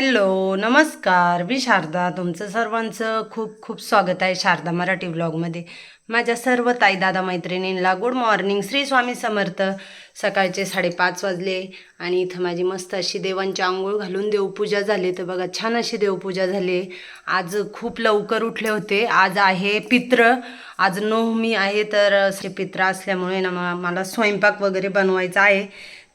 Hello नमस्कार. मी शारदा तुमचं सर्वांचं खूप खूप स्वागत आहे शारदा मराठी ब्लॉगमध्ये माझ्या सर्व ताई दादा मैत्रिणींना गुड मॉर्निंग. श्री स्वामी समर्थ. सकाळचे साडेपाच वाजले आणि इथं माझी मस्त अशी देवांची आंघोळ घालून देवपूजा झाली. तर बघा छान अशी देवपूजा झाली. आज खूप लवकर उठले होते. आज आहे पित्र. आज नवमी आहे तर असे पित्र असल्यामुळे ना मला स्वयंपाक वगैरे बनवायचा आहे.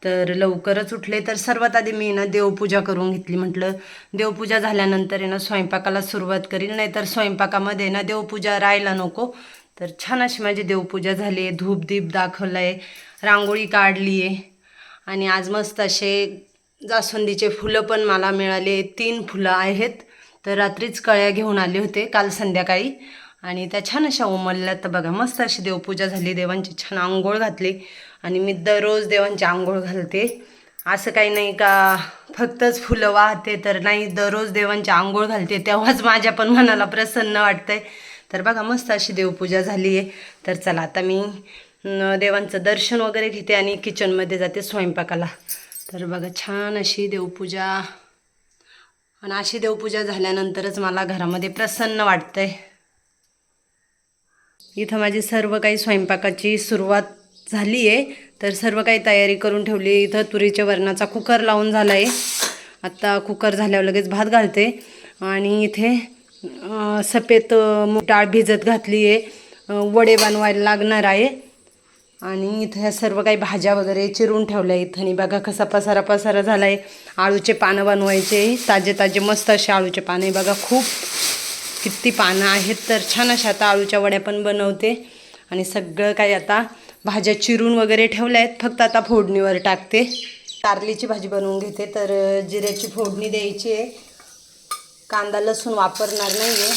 तर लवकरच उठले तर सर्वात आधी मी ना देवपूजा करून घेतली. म्हटलं देवपूजा झाल्यानंतर आहे ना स्वयंपाकाला सुरुवात करील नाहीतर स्वयंपाकामध्ये ना देवपूजा राहायला नको. तर छान अशी माझी देवपूजा झाली आहे. धूपदीप दाखवलं आहे रांगोळी काढली आहे आणि आज मस्त असे जास्वंदीचे फुलं पण मला मिळाले तीन फुलं आहेत. तर रात्रीच कळ्या घेऊन आले होते काल संध्याकाळी. आणि त्या छान अशा उमलल्या तर बघा मस्त अशी देवपूजा झाली. देवांची छान आंघोळ घातली. आणि मी दररोज देवांची आंघोळ घालते. असं काही नाही का फक्तच फुलं वाहते तर नाही दररोज देवांची आंघोळ घालते तेव्हाच माझ्या पण मनाला प्रसन्न वाटतंय. तर बघा मस्त अशी देवपूजा झाली आहे. तर चला आता मी देवांचं दर्शन वगैरे घेते आणि किचनमध्ये जाते स्वयंपाकाला. तर बघा छान अशी देवपूजा. आणि अशी देवपूजा झाल्यानंतरच मला घरामध्ये प्रसन्न वाटतंय. इथं माझी सर्व काही स्वयंपाकाची सुरुवात झाली आहे तर सर्व काही तयारी करून ठेवली. इथं तुरीच्या वरणाचा कुकर लावून झाला आहे आत्ता कुकर झाल्यावर लगेच भात घालते. आणि इथे सफेद डाळ भिजत घातली आहे वडे बनवायला लागणार आहे. आणि इथं ह्या सर्व काही भाज्या वगैरे चिरून ठेवल्या इथं आणि बघा कसा पसारा पसारा झाला आहे आळूचे पानं बनवायचे. ताजे ताजे मस्त असे आळूचे पानं आहे. बघा खूप किती पानं आहेत. तर छान अशा आता आळूच्या वड्या पण बनवते. आणि सगळं काही आता भाज्या चिरून वगैरे ठेवल्या आहेत. फक्त आता फोडणीवर टाकते. कारलीची भाजी बनवून घेते. तर जिऱ्याची फोडणी द्यायची आहे. कांदा लसूण वापरणार नाही आहे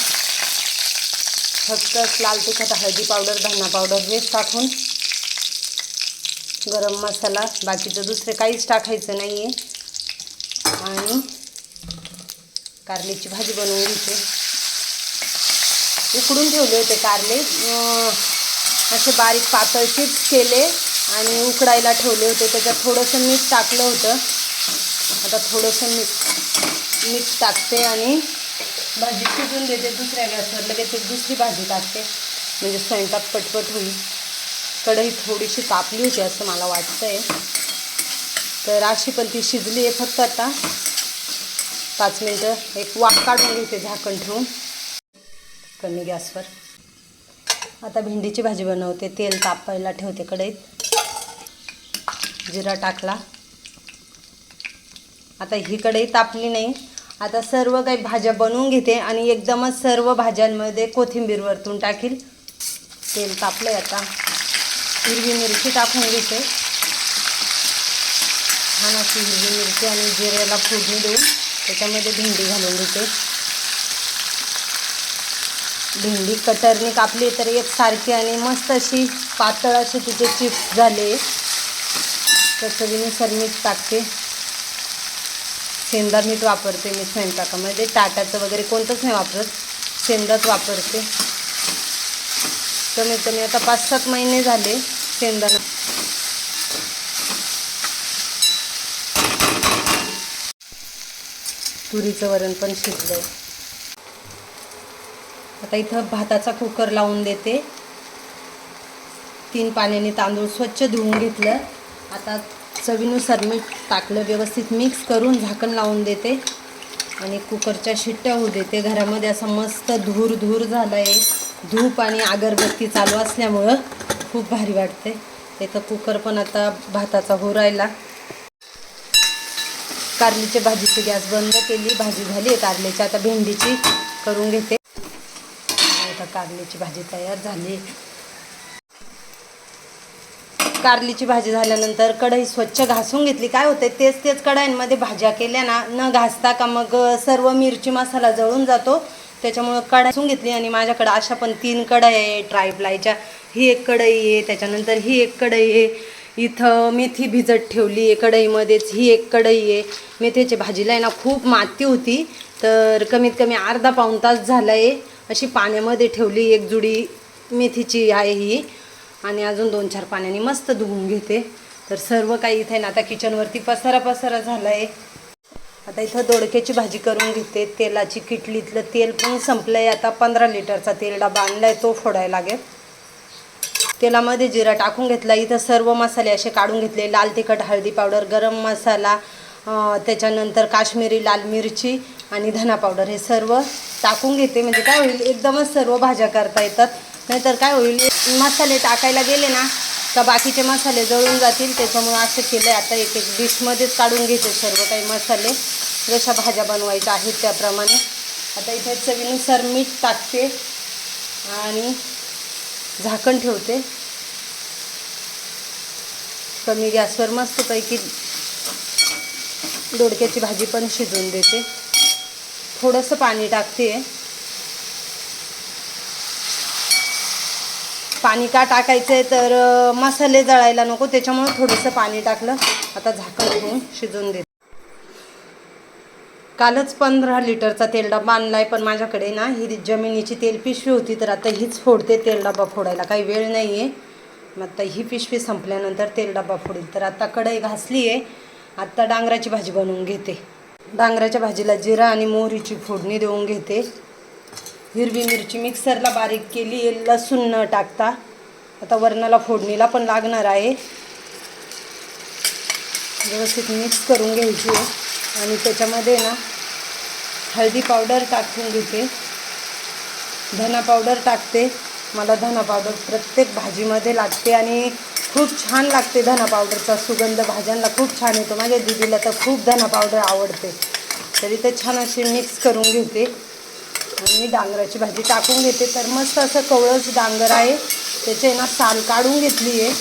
फक्त लाल तिखट हळदी पावडर धना पावडर हेच टाकून गरम मसाला बाकीचं दुसरं काहीच टाकायचं नाही आहे आणि कारलीची भाजी बनवून घेते. उकडून ठेवले होते कारले. असे बारीक पातळ केले आणि उकडायला ठेवले होते. त्याच्यात थोडंसं मीठ टाकलं होतं. आता थोडंसं मीठ मीठ टाकते आणि भाजी शिजून देते दुसऱ्या गॅसवर. लगेच एक दुसरी भाजी टाकते. म्हणजे स्वयंपाक पटपट होईल. कढई थोडीशी तापली होती असं मला वाटतंय. तर अशी पण ती शिजली आहे फक्त आता. पाच मिनटं एक वाफ काढून घेते झाकण ठेवून. कमी गॅसवर. आता भेंडीची भाजी बनवते. तेल तापायला ठेवते कढईत. जिरा टाकला. आता ही कढई तापली नाही. आता सर्व काही भाज्या बनवून घेते आणि एकदमच सर्व भाज्यांमध्ये कोथिंबीर वरतून टाकील. तेल तापलं आता. हिरवी मिरची टाकून घेते. छान अशी हिरवी मिरची आणि जिऱ्याला फोडणी देऊन त्याच्यामध्ये भेंडी घालून घेते. भेंडी कटरने कापली तर एक सारखी आणि मस्त अशी पातळ अशी तिचे चिप्स झाले. तर चवीनुसार मीठ टाकते. शेंदा मीठ वापरते मी स्वयंपाकामध्ये. टाटाचं वगैरे कोणतंच नाही वापरत. शेंदाच वापरते. कमीत कमी आता पाच सात महिने झाले शेंगदाणा तुरीचं वरण पण शिजलंय. आता इथं भाताचा कुकर लावून देते. तीन पाण्याने तांदूळ स्वच्छ धुवून घेतलं. आता चवीनुसार मीठ टाकलं व्यवस्थित मिक्स करून झाकण लावून देते. आणि कुकरच्या शिट्ट्या होऊ देते. घरामध्ये असं मस्त धूर धूर झालं आहे धूप आणि अगरबत्ती चालू असल्यामुळं खूप भारी वाटते. इथं कुकर पण आता भाताचा हो राहिला. कारलीच्या भाजीची गॅस बंद केली. भाजी झाली. आहे कारल्याची आता भेंडीची करून घेते. कारलीची भाजी तयार झाली. कारलीची भाजी झाल्यानंतर कढई स्वच्छ घासून घेतली. काय होते तेच तेच कढाईंमध्ये भाज्या केल्या ना न घासता का मग सर्व मिरची मसाला जळून जातो. त्याच्यामुळं कढासून घेतली आणि माझ्याकडे अशा पण तीन कढई आहे ट्रायप्लायच्या ही एक कढई आहे त्याच्यानंतर ही एक कढई आहे. इथं मेथी भिजत ठेवली आहे कढईमध्येच ही एक कढई आहे. मेथीच्या भाजीला आहे ना खूप माती होती. तर कमीत कमी अर्धा पाऊण तास झाला आहे अशी पाण्यामध्ये ठेवली एक जुडी मेथीची आहे ही. आणि अजून दोन चार पाण्याने मस्त धुवून घेते. तर सर्व काही इथे ना आता किचनवरती पसारा पसारा झाला आहे आता इथं दोडक्याची भाजी करून घेते. तेलाची किटलीतलं तेल पण संपलं आहे आता पंधरा लिटरचा तेल डबा आणला आहे तो फोडायला लागेल. तेलामध्ये जिरा टाकून घेतला. इथं सर्व मसाले असे काढून घेतले. लाल तिखट हळदी पावडर गरम मसाला त्याच्यानंतर काश्मीरी लाल मिरची आणि धना पावडर हे सर्व टाकून घेते. म्हणजे काय होईल एकदमच सर्व भाज्या करता येतात. नाहीतर काय होईल मसाले टाकायला गेले ना का बाकीचे मसाले जळून जातील. त्याच्यामुळे असं केलं आहे आता एक एक डिशमध्येच काढून घेते सर्व काही मसाले. जशा भाज्या बनवायच्या आहेत त्याप्रमाणे. आता इथे चवीनुसार मीठ टाकते आणि झाकण ठेवते. कमी गॅसवर मस्तपैकी दोडक्याची भाजी पण शिजवून देते. थोडंसं पाणी टाकते पाणी का टाकायचं आहे तर मसाले जळायला नको त्याच्यामुळे थोडंसं पाणी टाकलं. आता झाकण घेऊन शिजवून देते. कालच पंधरा लिटरचा तेल डबा आणलाय पण माझ्याकडे ना ही जमिनीची तेल पिशवी होती तर आता हीच फोडते तेल डबा फोडायला. काही वेळ नाही आहे मग आता ही पिशवी संपल्यानंतर तेल डबा फोडेल. तर आता कढई घासली आहे आत्ता डांगराची भाजी बनवून घेते. डांगराच्या भाजीला जिरा आणि मोहरीची फोडणी देऊन घेते. हिरवी मिरची मिक्सरला बारीक केली लसूण न टाकता. आता वरणाला फोडणीला पण लागणार आहे. व्यवस्थित मिक्स करून घ्यायची आणि त्याच्यामध्ये ना हळदी पावडर टाकून घेते. धना पावडर टाकते. मला धना पावडर प्रत्येक भाजीमध्ये लागते आणि खूप छान लागते धना पावडरचा सुगंध भाज्यांना खूप छान येतो. माझ्या दिदीला तर खूप धना पावडर आवडते. तरी ते छान अशी मिक्स करून घेते. आणि डांगराची भाजी टाकून घेते. तर मस्त असं कवळंच डांगर आहे. त्याचे ना साल काढून घेतली आहे.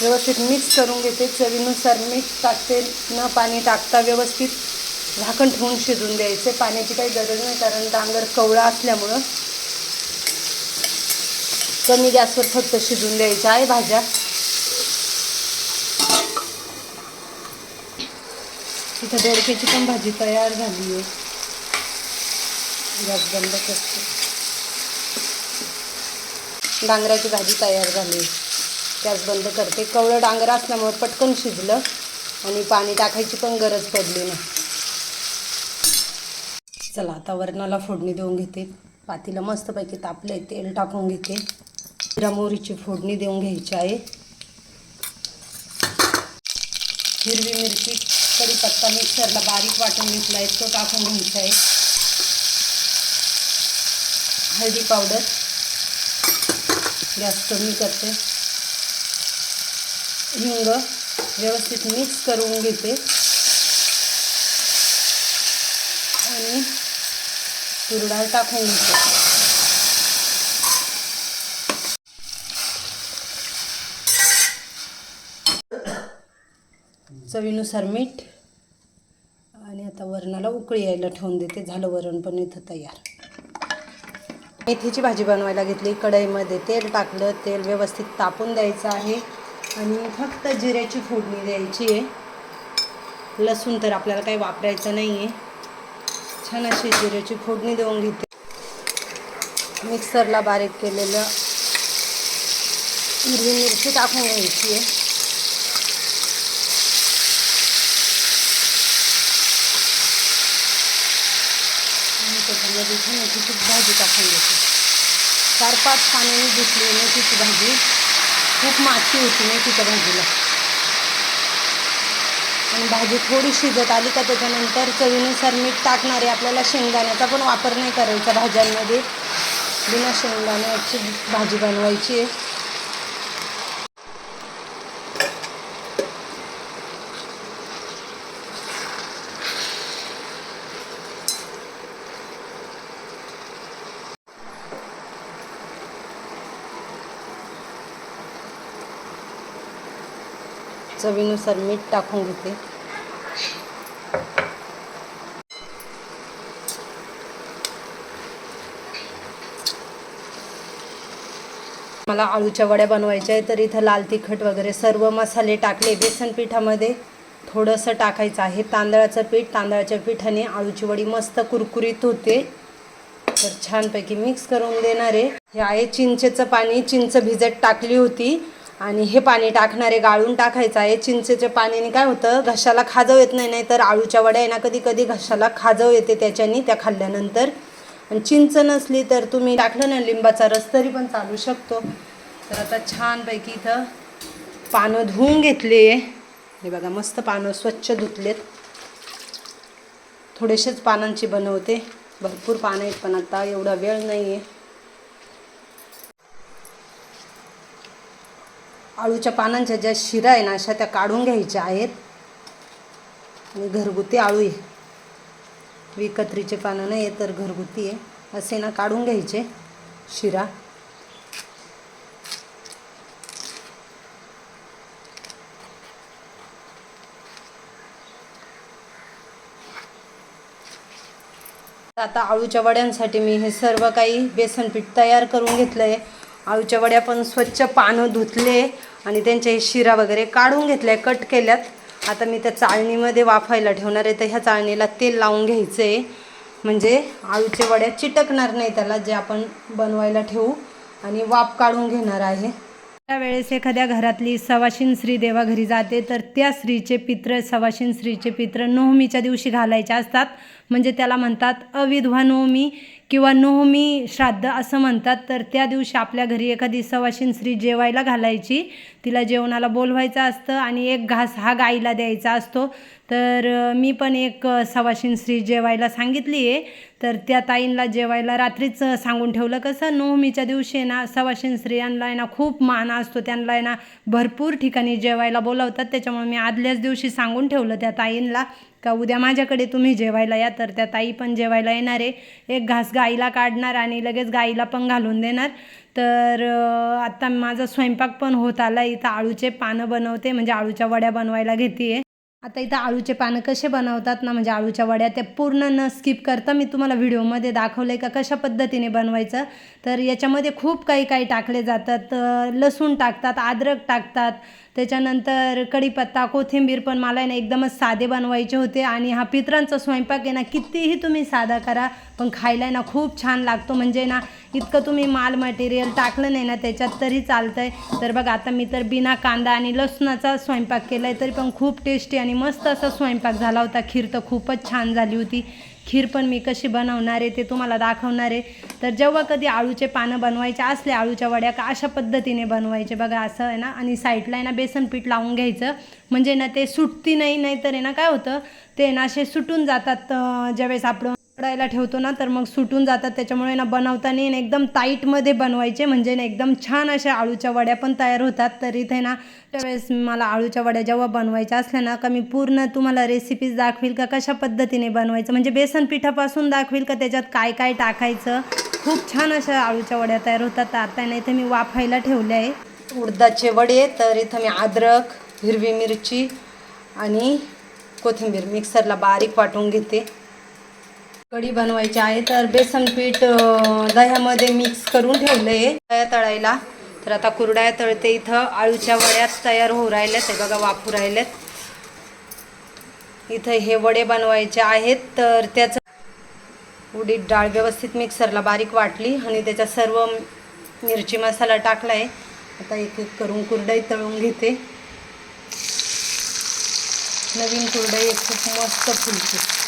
व्यवस्थित मिक्स करून घेते. चवीनुसार मीठ टाकते. न पाणी टाकता व्यवस्थित झाकण ठेवून शिजून द्यायचे. पाण्याची काही गरज नाही कारण डांगर कवळा असल्यामुळं कमी गॅसवर फक्त शिजून द्यायच्या आहे भाज्या. इथं दोडक्याची पण भाजी तयार झाली आहे. गॅस बंद करते. डांगराची भाजी तयार झाली गॅस बंद करते. कवळं डांगर असल्यामुळं पटकन शिजलं आणि पाणी टाकायची पण गरज पडली नाही. चला आता वरणाला फोडणी देऊन घेते. पातीला मस्तपैकी तापले तेल टाकून घेते. जिरा मोहरीची फोडणी देऊन घ्यायची आहे. हिरवी मिरची कढीपत्ता मिक्सरला बारीक वाटून घेतला आहे तो टाकून घ्यायचा आहे हळदी पावडर. गॅस कमी करते. हिंग व्यवस्थित मिक्स करून घेते. आणि तूर डाळ टाकून घेते. चवीनुसार मीठ आता वरणाला उकळी यायला ठेवून देते. झालं वरण पण इथं तयार. मेथीची भाजी बनवायला घेतली. कढईमध्ये तेल टाकलं. तेल व्यवस्थित तापून द्यायचं आहे. आणि फक्त जिऱ्याची फोडणी द्यायची आहे. लसूण तर आपल्याला काही वापरायचं नाही आहे छान अशी जिऱ्याची फोडणी देऊन घेते. मिक्सरला बारीक केलेलं हिरवी मिरची टाकून घ्यायची आहे. आणि मेथीची भाजी टाकून घेते चार पाच पाण्याने घेतली मेथीची भाजी. खूप माती होती मेथीच्या भाजीला. आणि भाजी थोडी शिजत आली का त्याच्यानंतर चवीनुसार मीठ टाकणारे आपल्याला शेंगदाण्याचा पण वापर नाही करायचा भाज्यांमध्ये. बिना शेंगदाण्याची भाजी बनवायची आहे. चवीनुसार मीठ टाकून घेते. मला आळूच्या वड्या बनवायच्या आहे तर इथं लाल तिखट वगैरे सर्व मसाले टाकले. बेसन पिठामध्ये थोडंसं टाकायचं आहे. तांदळाचं पीठ तांदळाच्या पिठाने आळूची वडी मस्त कुरकुरीत होते. तर छानपैकी मिक्स करून देणार आहे. हे आहे चिंचेचं पाणी. चिंच भिजत टाकली होती. आणि हे पाणी टाकणारे गाळून टाकायचं आहे. चिंचेच्या पाण्याने काय होतं घशाला खाजव येत नाही नाही तर आळूच्या वड्या आहे ना कधी कधी घशाला खाजव येते त्याच्यानी त्या खाल्ल्यानंतर. आणि चिंच नसली तर तुम्ही टाकलं ना लिंबाचा रस तरी पण चालू शकतो. तर आता छानपैकी इथं पानं धुवून घेतले हे बघा मस्त पानं स्वच्छ धुतलेत. थोडेसेच पानांची बनवते. भरपूर पानं आहेत पण आता एवढा वेळ नाही आहे आळूच्या पानांच्या ज्या शिरा आहे ना अशा त्या काढून घ्यायच्या आहेत. आणि घरगुती आळू आहे. विकत्रीचे पानं नाही आहे तर घरगुती आहे. असे ना काढून घ्यायचे शिरा. आता आळूच्या वड्यांसाठी मी हे सर्व काही बेसन पीठ तयार करून घेतलं आहे आळूच्या वड्या पण स्वच्छ पानं धुतले आणि त्यांचे शिरा वगैरे काढून घेतल्या कट केल्यात. आता मी त्या चाळणीमध्ये वाफायला ठेवणार आहे. तर ह्या चाळणीला तेल लावून घ्यायचं आहे म्हणजे आळूच्या वड्या चिटकणार नाही त्याला जे आपण बनवायला ठेवू. आणि वाफ काढून घेणार आहे. त्यावेळेस एखाद्या घरातली सवाशीन स्त्री देवा घरी जाते तर त्या स्त्रीचे पित्र सवाशीन स्त्रीचे पित्र नोहमीच्या दिवशी घालायचे असतात. म्हणजे त्याला म्हणतात अविधवा नवमी किंवा नवमी श्राद्ध असं म्हणतात. तर त्या दिवशी आपल्या घरी एखादी सवाशीन स्त्री जेवायला घालायची. तिला जेवणाला बोलवायचं असतं आणि एक घास हा गाईला द्यायचा असतो. तर मी पण एक सवाशीन स्त्री जेवायला सांगितली आहे तर त्या ताईंना जेवायला रात्रीच सांगून ठेवलं. कसं नवमीच्या दिवशी आहे ना सवाशीन स्त्रियांना आहे ना खूप मान असतो. त्यांना आहे ना भरपूर ठिकाणी जेवायला बोलावतात. त्याच्यामुळे मी आदल्याच दिवशी सांगून ठेवलं त्या ताईंना का उद्या माझ्याकडे तुम्ही जेवायला या तर त्या ताई पण जेवायला येणार आहे. एक घास गाईला काढणार आणि लगेच गाईला पण घालून देणार. तर आत्ता आता माझा स्वयंपाक पण होत आला. इथं आळूचे पानं बनवते म्हणजे आळूच्या वड्या बनवायला घेते आता इथं आळूचे पानं कसे बनवतात ना म्हणजे आळूच्या वड्या ते पूर्ण न स्किप करता मी तुम्हाला व्हिडिओमध्ये दाखवलं आहे का कशा पद्धतीने बनवायचं. तर याच्यामध्ये खूप काही काही टाकले जातात. लसूण टाकतात अद्रक टाकतात. त्याच्यानंतर कढीपत्ता कोथिंबीर पण मला आहे ना एकदमच साधे बनवायचे होते. आणि हा पित्रांचा स्वयंपाक आहे ना कितीही तुम्ही साधा करा पण खायला आहे ना खूप छान लागतो. म्हणजे ना इतकं तुम्ही माल मटेरियल टाकलं नाही ना त्याच्यात तरी चालतं आहे तर बघा आता मी तर बिना कांदा आणि लसणाचा स्वयंपाक केला आहे तरी पण खूप टेस्टी आणि मस्त असा स्वयंपाक झाला होता. खीर तर खूपच छान झाली होती. खीर पण मी कशी बनवणार आहे ते तुम्हाला दाखवणार आहे. तर जेव्हा कधी आळूचे पानं बनवायचे असले आळूच्या वड्या का अशा पद्धतीने बनवायचे बघा असं आहे ना आणि साईडला आहे ना बेसन पीठ लावून घ्यायचं. म्हणजे ना ते सुटती नाही नाहीतर आहे ना काय होतं ते ना असे सुटून जातात ज्यावेळेस आपण उकडायला ठेवतो ना तर मग सुटून जातात. त्याच्यामुळे ना बनवताना ना एकदम टाईटमध्ये बनवायचे. म्हणजे ना एकदम छान अशा आळूच्या वड्या पण तयार होतात. तर इथे ना त्यावेळेस मला आळूच्या वड्या जेव्हा बनवायच्या असल्या ना का मी पूर्ण तुम्हाला रेसिपीज दाखवील का कशा पद्धतीने बनवायचं? म्हणजे बेसन पिठापासून दाखवील का त्याच्यात काय काय टाकायचं? खूप छान अशा आळूच्या वड्या तयार होतात. तर आता ना इथे मी वाफायला ठेवले आहे. उडदाचे वडे तर इथं मी अद्रक हिरवी मिरची आणि कोथिंबीर मिक्सरला बारीक वाटून घेते. कढी बनवायची आहे. तर बेसन पीठ दह्यामध्ये मिक्स करून ठेवलं आहे दह्या तळायला. तर आता कुरड्या तळते इथं. आळूच्या वड्यात तयार होऊ राहिल्यात. हे बघा वाफू राहिल्यात इथं हे वडे बनवायचे आहेत. तर त्याचं उडीद डाळ व्यवस्थित मिक्सरला बारीक वाटली आणि त्याच्यात सर्व मिरची मसाला टाकला आहे आता एक एक करून कुरडई तळून घेते. नवीन कुरडई खूप मस्त फुलते.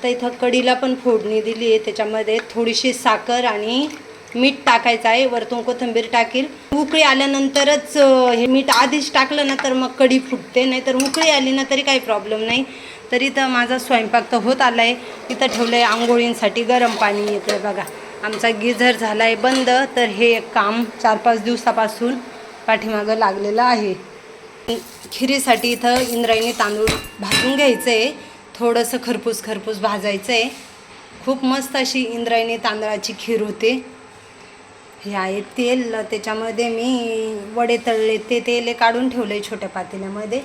आता इथं कढीला पण फोडणी दिली आहे. त्याच्यामध्ये थोडीशी साखर आणि मीठ टाकायचं आहे. वरतून कोथिंबीर टाकील. उकळी आल्यानंतरच हे मीठ आधीच टाकलं ना तर मग कढी फुटते. नाही तर उकळी आली ना तरी काही प्रॉब्लेम नाही. तर इथं माझा स्वयंपाक तर होत आला आहे इथं ठेवलं आहे आंघोळींसाठी गरम पाणी येतं बघा. आमचा गिझर झाला आहे बंद. तर हे काम चार पाच दिवसापासून पाठीमागं लागलेलं आहे. खिरीसाठी इथं इंद्रायणी तांदूळ भाजून घ्यायचं आहे थोडंसं खरपूस खरपूस भाजायचं आहे खूप मस्त अशी इंद्रायणी तांदळाची खीर होते. हे आहे तेल त्याच्यामध्ये मी वडे तळले ते तेल हे काढून ठेवलं आहे छोट्या पातेल्यामध्ये.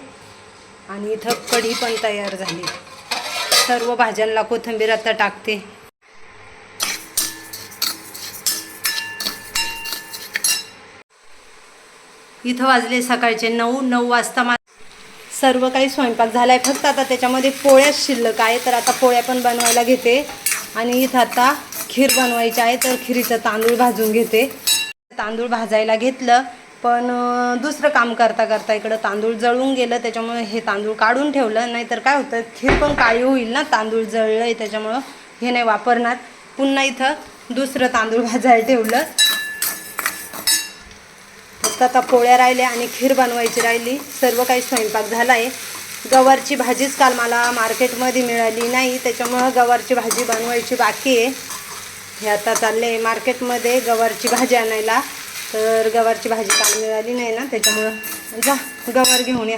आणि इथं कढी पण तयार झाली. सर्व भाज्यांना कोथिंबीर आता टाकते. इथं वाजले सकाळचे नऊ नऊ वाजता मा सर्व काही स्वयंपाक झाला आहे फक्त आता त्याच्यामध्ये पोळ्याच शिल्लक आहे. तर आता पोळ्या पण बनवायला घेते. आणि इथं आता खीर बनवायची आहे. तर खिरीचं तांदूळ भाजून घेते. तांदूळ भाजायला घेतलं. पण दुसरं काम करता करता इकडं तांदूळ जळून गेलं. त्याच्यामुळे हे तांदूळ काढून ठेवलं. नाहीतर काय होतं खीर पण काळी होईल ना. तांदूळ जळलं आहे त्याच्यामुळं हे नाही वापरणार. पुन्हा इथं दुसरं तांदूळ भाजायला ठेवलं. फक्त आता पोळ्या राहिल्या आणि खीर बनवायची राहिली. सर्व काही स्वयंपाक झाला आहे गवारची भाजीच काल मला मार्केटमध्ये मिळाली नाही त्याच्यामुळं गवारची भाजी बनवायची बाकी आहे. हे आता चालले आहे मार्केटमध्ये गवारची भाजी आणायला. तर गवारची भाजी काल मिळाली नाही ना त्याच्यामुळं जा गवार घेऊन या.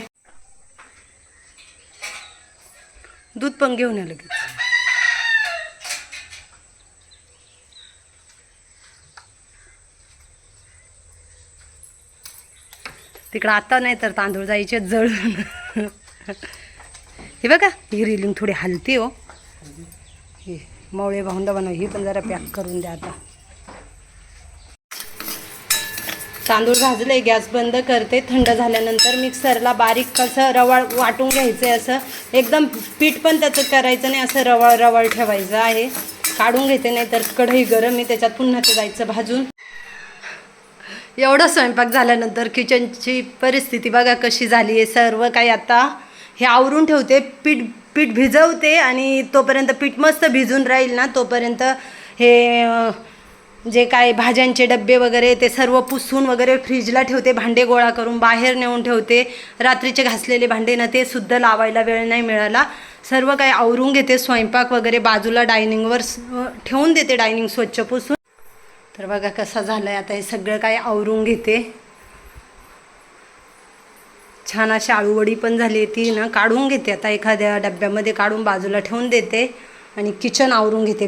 दूध पण घेऊन या लगेच. तिकडं आता नाही तर तांदूळ जायचे जळून. हे बघा ही रिलिंग थोडी हलती हो. हे मवळे भाऊंदा बनव ही पण जरा पॅक करून द्या आता. तांदूळ भाजले गॅस बंद करते. थंड झाल्यानंतर मिक्सरला बारीक कसं रवाळ वाटून घ्यायचं असं. एकदम पीठ पण त्याचं करायचं नाही असं रवाळ रवाळ ठेवायचं आहे. काढून घेते नाही तर कढई गरम मी त्याच्यात पुन्हा ते जायचं भाजून. एवढं स्वयंपाक झाल्यानंतर किचनची परिस्थिती बघा कशी झाली आहे. सर्व काही आता हे आवरून ठेवते पीठ पीठ भिजवते आणि तोपर्यंत पीठ मस्त भिजून राहील ना तोपर्यंत हे जे काय भाज्यांचे डब्बे वगैरे ते सर्व पुसून वगैरे फ्रीजला ठेवते भांडे गोळा करून बाहेर नेऊन ठेवते. रात्रीचे घासलेले भांडे ना ते सुद्धा लावायला वेळ नाही मिळाला. सर्व काही आवरून घेते स्वयंपाक वगैरे बाजूला डायनिंगवर ठेवून देते डायनिंग स्वच्छ पुसून. तर बघा कसं झालं आहे आता हे सगळं काही आवरून घेते. छान अशी आळूवडी पण झाली ती ना काढून घेते. आता एखाद्या डब्यामध्ये काढून बाजूला ठेवून देते आणि किचन आवरून घेते.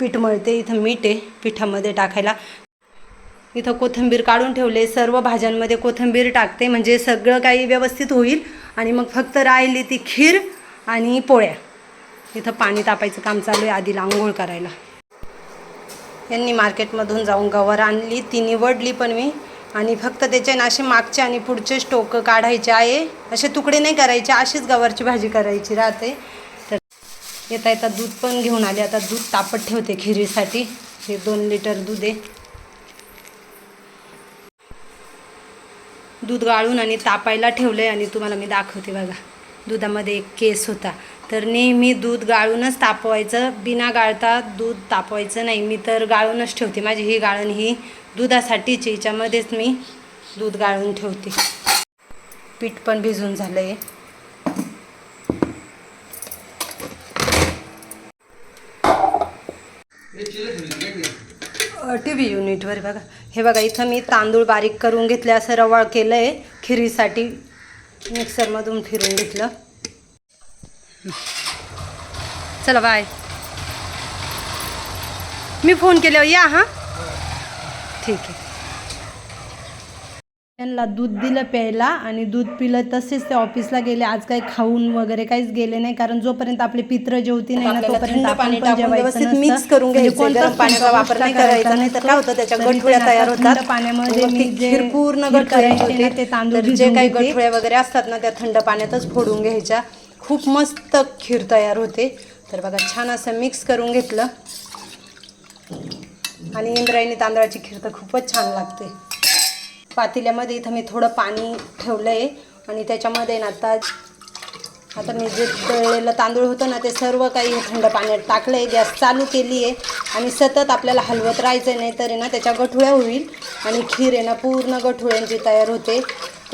पीठ मळते इथं मीठ आहे पिठामध्ये टाकायला. इथं कोथिंबीर काढून ठेवले सर्व भाज्यांमध्ये कोथिंबीर टाकते. म्हणजे सगळं काही व्यवस्थित होईल. आणि मग फक्त राहिली ती खीर आणि पोळ्या. इथं पाणी तापायचं काम चालू आहे आधी आंघोळ करायला. यांनी मार्केटमधून जाऊन गवर आणली ती निवडली पण मी. आणि फक्त त्याचे असे मागचे आणि पुढचे स्टोक काढायचे आहे असे तुकडे नाही करायचे अशीच गवारची भाजी करायची राहते. तर येता येता दूध पण घेऊन आले. आता दूध तापत ठेवते खिरीसाठी. हे दोन लिटर दूध आहे. दूध गाळून आणि तापायला ठेवलं आहे आणि तुम्हाला मी दाखवते बघा. दुधामध्ये एक केस होता. तर नेहमी दूध गाळूनच तापवायचं. बिना गाळता दूध तापवायचं नाही. मी तर गाळूनच ठेवते. माझी ही गाळण ही दुधासाठीची. हिच्यामध्येच मी दूध गाळून ठेवते. पीठ पण भिजून झालं आहे टी व्ही युनिटवर बघा. हे बघा इथं मी तांदूळ बारीक करून घेतले असं रवाळ केलं आहे खिरीसाठी. मिक्सरमधून फिरून घेतलं. चला बाय. मी फोन केल्यावर या हां? ठीक आहे. त्यांना दूध दिलं प्यायला आणि दूध पिलं तसेच ते ऑफिसला गेले. आज काही खाऊन वगैरे काहीच गेले नाही कारण जोपर्यंत आपले पित्र जेवती नाही ना तोपर्यंत पाणी व्यवस्थित mix करून म्हणजे घ्यायचं. पाण्याचा वापर नाही करायचा, नाही. तर काय होतं? त्याच्या गठुळ्या तयार होतात. पाण्यामध्ये मी जे पूर्ण ते तांदूळ जे काही. गठुळ्या वगैरे असतात ना त्या थंड पाण्यातच फोडून घ्यायच्या. खूप मस्त खीर तयार होते. तर बघा छान असं मिक्स करून घेतलं. आणि इंद्रायणी तांदळाची खीर तर खूपच छान लागते. पातेल्यामध्ये इथं मी थोडं पाणी ठेवलं आहे आणि त्याच्यामध्ये ना आता आता मी जे तळलेलं तांदूळ होतं ना ते सर्व काही थंड पाण्यात टाकलं आहे गॅस चालू केली आहे. आणि सतत आपल्याला हलवत राहायचं नाही तर आहे ना त्याच्या गठुळ्या होईल. आणि खीर आहे ना पूर्ण गठुळ्यांची तयार होते.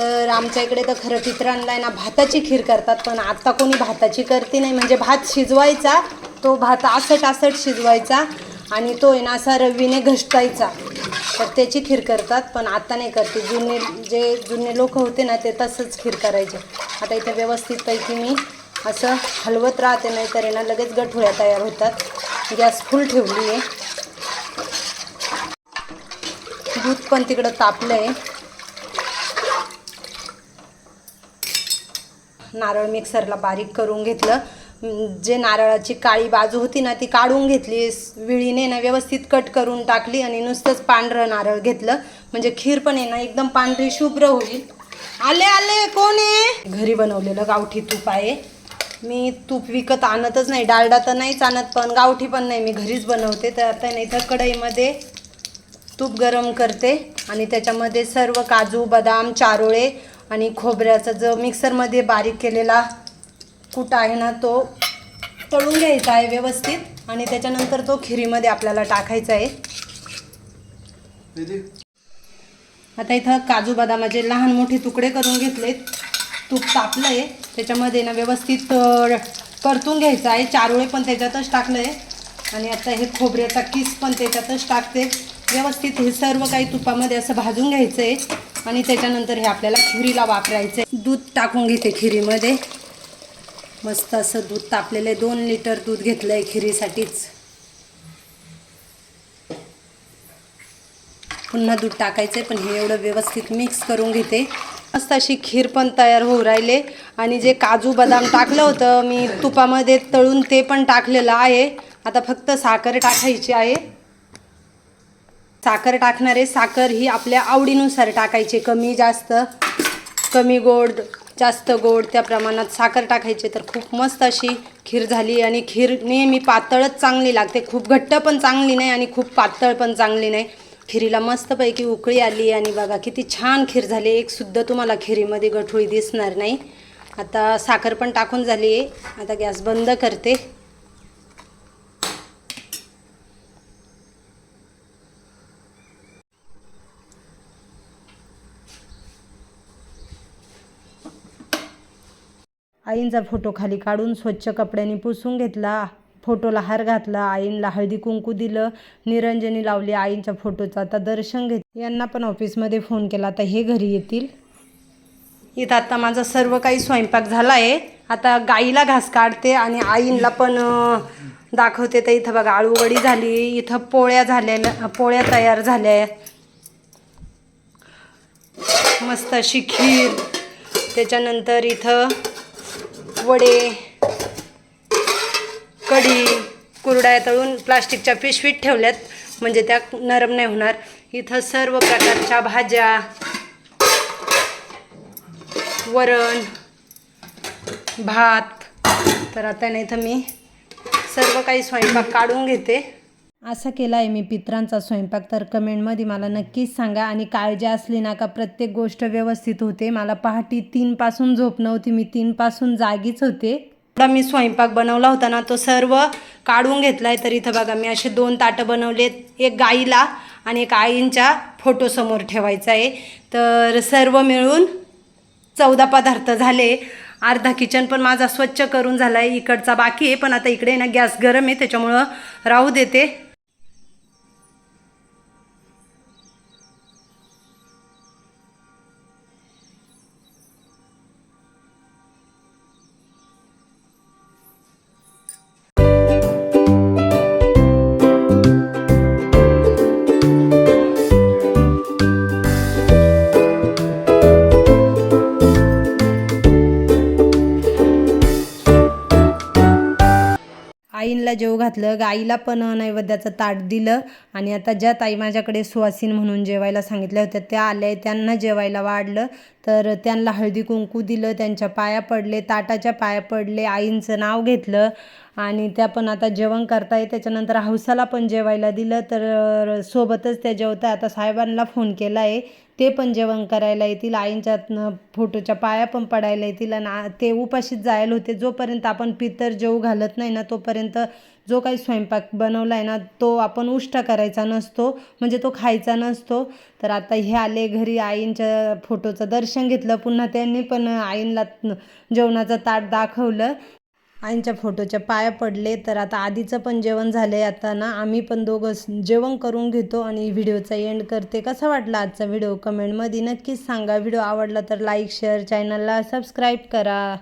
तर आमच्या इकडे तर खरं पित्रांना आहे ना भाताची खीर करतात पण आता कोणी भाताची करते नाही. म्हणजे भात शिजवायचा तो भात आसट आसट शिजवायचा आणि तो आहे ना असा रवीने घष्टायचा. तर त्याची खीर करतात पण आता नाही करते. जुने जे जुने लोक होते ना ते तसंच खीर करायचे. आता इथे व्यवस्थितपैकी मी असं हलवत राहते नाही तर आहे ना लगेच गठुळ्या तयार होतात. गॅस फुल ठेवली आहे. दूध पण तिकडं तापलं आहे नारळ मिक्सरला बारीक करून घेतलं. जे नारळाची काळी बाजू होती ना ती काढून घेतली. विळीने ना व्यवस्थित कट करून टाकली आणि नुसतंच पांढरं नारळ घेतलं. म्हणजे खीर पण आहे ना एकदम पांढरी शुभ्र होईल. आले आले कोण आहे? घरी बनवलेलं गावठी तूप आहे. मी तूप विकत आणतच नाही. डालडा तर नाहीच आणत पण गावठी पण नाही. मी घरीच बनवते. तर आता नाही तर कढईमध्ये तूप गरम करते. आणि त्याच्यामध्ये सर्व काजू बदाम चारोळे आणि खोबऱ्याचा जो मिक्सरमध्ये बारीक केलेला कूट आहे ना तो तळून घ्यायचा आहे व्यवस्थित. आणि त्याच्यानंतर तो खिरीमध्ये आपल्याला टाकायचा आहे. आता इथं काजू बदामाचे लहान मोठे तुकडे करून घेतलेत. तूप तापलं आहे त्याच्यामध्ये ना व्यवस्थित परतून घ्यायचं आहे. चारोळे पण त्याच्यातच टाकलं आहे आणि आता हे खोबऱ्याचा किस पण त्याच्यातच टाकते. व्यवस्थित हे सर्व काही तुपामध्ये असं भाजून घ्यायचं आहे आणि त्याच्यानंतर हे आपल्याला खिरीला वापरायचं आहे दूध टाकून घेते खिरीमध्ये. मस्त असं दूध तापलेलं आहे. दोन लिटर दूध घेतलं आहे खिरीसाठीच. पुन्हा दूध टाकायचं आहे पण हे एवढं व्यवस्थित मिक्स करून घेते. मस्त अशी खीर पण तयार होऊ राहिले. आणि जे काजू बदाम टाकलं होतं मी तुपामध्ये तळून ते पण टाकलेलं आहे. आता फक्त साखर टाकायची आहे. साखर टाकणारे साखर ही आपल्या आवडीनुसार टाकायचे. कमी जास्त कमी गोड जास्त गोड त्या प्रमाणात साखर टाकायचे. तर खूप मस्त अशी खीर झाली आणि खीर नेहमी पातळच चांगली लागते. खूप घट्ट पण चांगली नाही आणि खूप पातळ पण चांगली नाही. खिरीला मस्तपैकी उकळी आली आणि बघा किती छान खीर झाली. एकसुद्धा तुम्हाला खिरीमध्ये गठोळी दिसणार नाही. आता साखर पण टाकून झाली आहे आता गॅस बंद करते. आईंचा फोटो खाली काढून स्वच्छ कपड्यांनी पुसून घेतला. फोटोला हार घातला. आईंला हळदी कुंकू दिलं. निरंजनी लावली आईंच्या फोटोचं. आता दर्शन घेत यांना पण ऑफिसमध्ये फोन केला. आता हे घरी येतील. इथं आता माझा सर्व काही स्वयंपाक झाला आहे आता गाईला घास काढते आणि आईंला पण दाखवते. तर इथं बघा आळूवडी झाली. इथं पोळ्या झालेल्या पोळ्या तयार झाल्या. मस्त अशी खीर. त्याच्यानंतर इथं वडे कढी कुरड्या तळून प्लास्टिकच्या पिशवीत ठेवल्यात. म्हणजे त्या नरम नाही होणार. इथं सर्व प्रकारच्या भाज्या वरण भात. तर आता नाही तर मी सर्व काही स्वयंपाक काढून घेते. असा केला आहे मी पित्रांचा स्वयंपाक. तर कमेंटमध्ये मला नक्कीच सांगा. आणि काळजी असली ना का प्रत्येक गोष्ट व्यवस्थित होते. मला पहाटे तीनपासून झोप नव्हती. मी तीनपासून जागीच होते. एवढा मी स्वयंपाक बनवला होता ना तो सर्व काढून घेतला आहे तर इथं बघा मी असे दोन ताटं बनवलेत. एक गाईला आणि एक आईंच्या फोटोसमोर ठेवायचा आहे. तर सर्व मिळून चौदा पदार्थ झाले. अर्धा किचन पण माझा स्वच्छ करून झाला आहे इकडचा बाकी आहे पण आता इकडे ना गॅस गरम आहे. त्याच्यामुळं राहू देते. गाईला जेव घातलं गाईला पण नैवेद्याचं ताट दिलं आणि आता ज्या ताई माझ्याकडे सुवासीन म्हणून जेवायला सांगितल्या होत्या त्या आल्या त्यांना जेवायला वाढलं. तर त्यांना हळदी कुंकू दिलं त्यांच्या पाया पडले ताटाच्या पाया पडले आईंचं नाव घेतलं. आणि त्या पण आता जेवण करताय त्याच्यानंतर हौसाला पण जेवायला दिलं तर सोबतच त्या जेवता आता साहेबांना फोन केला आहे ते पण जेवण करायला येतील आईंच्या फोटोच्या पाया पण पडायला येतील आणि ते उपाशीच जायला होते. जोपर्यंत आपण पितर जेवू घालत नाही ना तोपर्यंत जो काही स्वयंपाक बनवला आहे ना तो आपण उष्ट करायचा नसतो म्हणजे तो खायचा नसतो. तर आता हे आले घरी आईंच्या फोटोचं दर्शन घेतलं. पुन्हा त्यांनी पण आईंना जेवणाचं ताट दाखवलं. आईंच्या फोटोच्या पाया पडले तर आता आधीचं पण जेवण झालं आहे आता ना आम्ही पण दोघं जेवण करून घेतो आणि व्हिडिओचा एंड करते. कसा वाटला आजचा व्हिडिओ? कमेंटमध्ये नक्कीच सांगा. व्हिडिओ आवडला तर लाईक शेअर चॅनलला सबस्क्राईब करा.